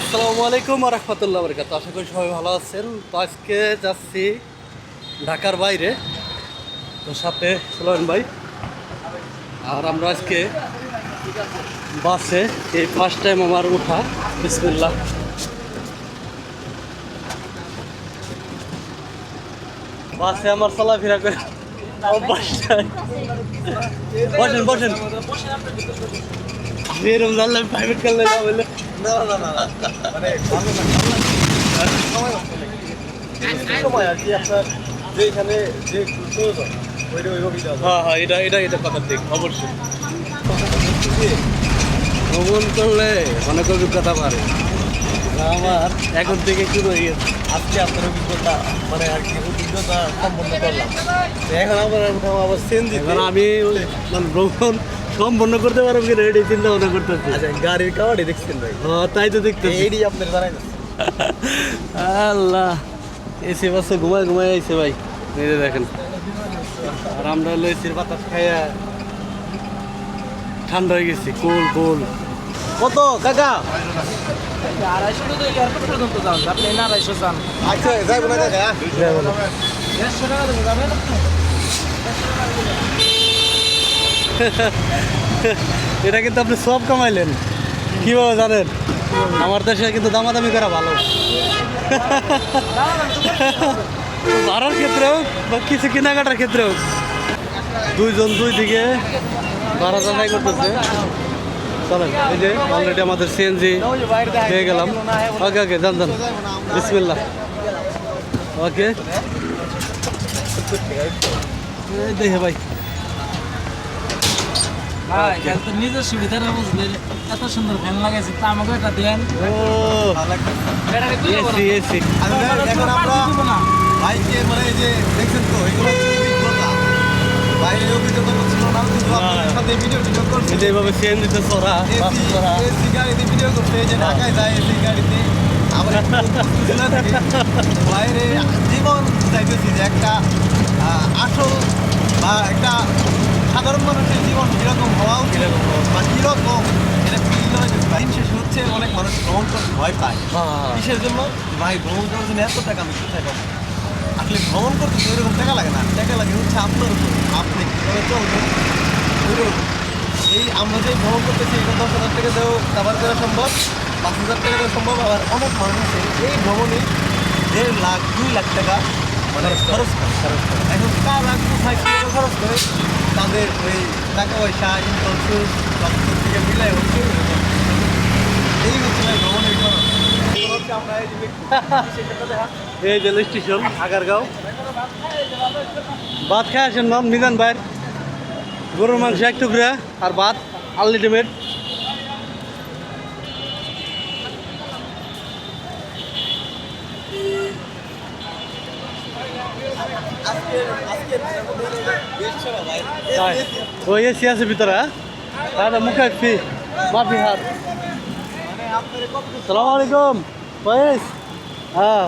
আসসালামু আলাইকুম রহমতুল্লাহ বরকাত আশা করি সবাই ভালো আছেন। তো আজকে যাচ্ছি ঢাকার বাইরে। তো সাথে সোলান ভাই। আর আমরা আজকে বাসে, এই ফার্স্ট টাইম আমার উঠা। বিসমিল্লাহ। বাসে আমার চলাফেরা করে বসেন বসেন। প্রাইভেট করলে না না না না না মানে ভালো না সময় সময় আর কি আপনার যেখানে যে প্রয়োজন ওইটা ওইভাবেই দেওয়া হ্যাঁ হ্যাঁ এটা এটা এটা কথা ঠিক অবশ্যই। ভ্রমণ করলে অনেক অভিজ্ঞতা পারে আমার এখন থেকে শুরু হয়ে গেছে। আজকে আপনার অভিজ্ঞতা মানে আর কি অভিজ্ঞতা সম্পন্ন করলাম। এখন উঠাম আবার সেন আমি মানে ভ্রমণ সম্পন্ন করতে পারব কিনা এটাই চিন্তা ভাবনা করতেছি। আচ্ছা গাড়ির কাওয়ারই দেখছেন ভাই? হ্যাঁ তাই তো দেখতেছি। এইডি আপনার জানাই আল্লাহ এসে বাসে ঘুমায় ঘুমায় আইছে ভাই। যে দেখেন। আর আমরা হলো এসির বাতাস খাইয়া ঠান্ডা হয়ে গেছি কোল কোল। কত কাকা? আড়াইশো তো এয়ারপোর্ট পর্যন্ত যান আপনি না আড়াইশো যান। আচ্ছা যাইব না দেড়শো টাকা দেবো যাবেন? এটা কিন্তু আপনি সব কামাইলেন। কীভাবে জানেন? আমার দেশে কিন্তু দামাদামি করা ভালো। ভাড়ার ক্ষেত্রেও বা কিছু কেনাকাটার ক্ষেত্রেও দুইজন দুই দিকে ভাড়া যাচাই করতেছে। চলেন, এই যে অলরেডি আমাদের সিএনজি পেয়ে গেলাম। ওকে ওকে যান যান। বিসমিল্লা ওকে দেখে ভাই। এটা তো নিজের সুবিধা না বুঝলেন এত সুন্দর ফ্যান লাগাইছে তা আমাকে এটা দেন। ও এসি এসি এখন আমরা বাইকে মানে এই যে দেখছেন তো এগুলো এইভাবে সিএনজিতে চড়া বাস চড়া এসি গাড়িতে ভিডিও করতে এই যে ঢাকায় যায় এসি গাড়িতে। আমরা বাইরে জীবন চাইতেছি যে একটা আসল বা একটা সাধারণ মানুষের জীবন কীরকম হওয়া উচিত? বা কীরকম? এটা দিন শেষে হচ্ছে অনেক মানুষ ভ্রমণ করতে ভয় পায়। হ্যাঁ কিসের জন্য? ভাই ভ্রমণ করার জন্য এত টাকা আমি কোথায় পাবো? আসলে ভ্রমণ করতে তো ওইরকম টাকা লাগে না। টাকা লাগে হচ্ছে আপনার উপর। আপনি কীভাবে চলবেন? এই আমরা যে ভ্রমণ করতেছি এটা দশ হাজার টাকা দেও কাবার করা সম্ভব পাঁচ হাজার টাকা দেওয়া সম্ভব। আবার অনেক মানুষ আছে এই ভ্রমণে দেড় লাখ দুই লাখ টাকা মানে এখন খরচ করে? তাদের ওই টাকা পয়সা ইনকাম সোর্স সব থেকে হচ্ছে। এই হচ্ছে ভ্রমণের খরচ এই রেল স্টেশন, আগারগাঁও। ভাত খাই আসেন মাম, মিজান ভাইয়ের। গরুর মাংস এক টুকরা আর ভাত আনলিমিটেড ওই এসি আছে ভিতরে হ্যাঁ? মুখে ফি, মাফি কত সালাম আলাইকুম কয়েস হ্যাঁ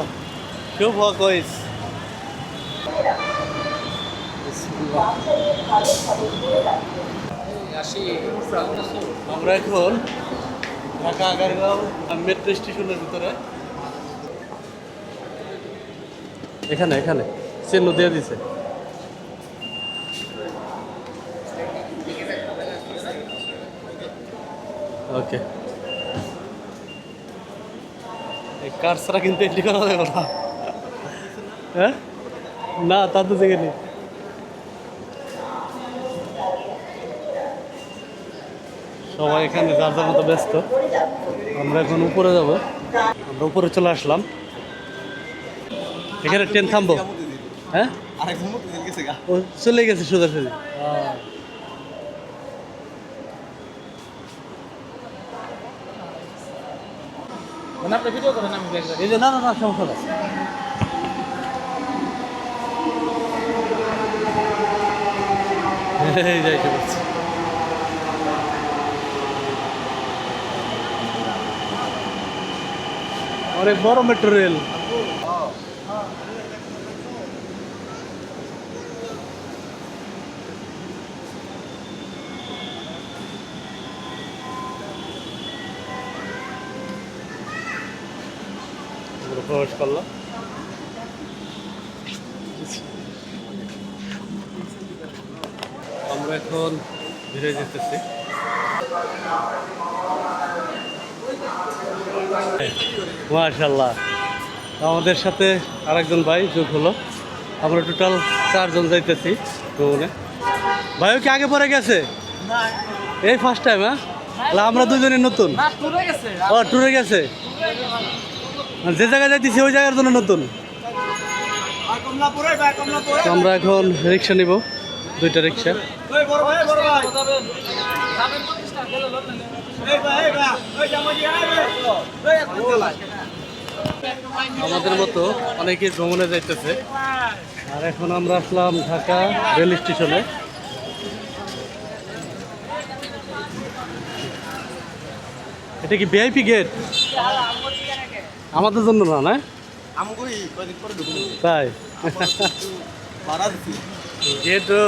শুভ কয়েস আমরা এখন ঢাকা আগারগাঁও মেট্রো স্টেশনের ভিতরে। এখানে এখানে। চিহ্ন দিয়ে দিছে। ওকে কার ছাড়া কিন্তু এন্ট্রি করা যাবে না হ্যাঁ? না তা তো দেখে নেই। সবাই এখানে যার যার মতো ব্যস্ত। আমরা এখন উপরে যাব। আমরা উপরে চলে আসলাম। এখানে ট্রেন থামবো। হ্যাঁ? ও চলে গেছে সোজাসুজি মানে না না না সমস্যা না যাইতে পারছি অনেক বড় মেট্রো রেল প্রবেশ করল। আমরা এখন ধীরে যেতেছি। মাশাল্লাহ আমাদের সাথে আরেকজন ভাই যোগ হলো। আমরা টোটাল চারজন যাইতেছি ভ্রমণে। ভাইও কি আগে পরে গেছে? এই ফার্স্ট টাইম হ্যাঁ? আমরা দুজনই নতুন। না টুরে গেছে। ও ট্যুরে গেছে। যে জায়গায় যাইতেছি, ওই জায়গার জন্য নতুন। আমরা এখন রিক্সা নিব, দুইটা রিক্সা। আমাদের মতো অনেকে ভ্রমণে যাইতেছে। আর এখন আমরা আসলাম ঢাকা রেল স্টেশনে। এটা কি ভিআইপি গেট আমাদের জন্য না না? তাই? যেহেতু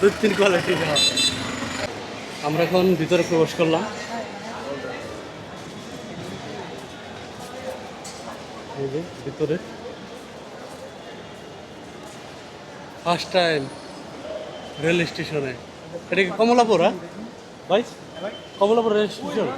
দু তিন কোয়ালিটি আমরা এখন ভিতরে প্রবেশ করলাম। ভিতরে। ফার্স্ট টাইম রেল স্টেশনে এটা কি কমলাপুর হ্যাঁ? ভাই কমলাপুর রেল স্টেশন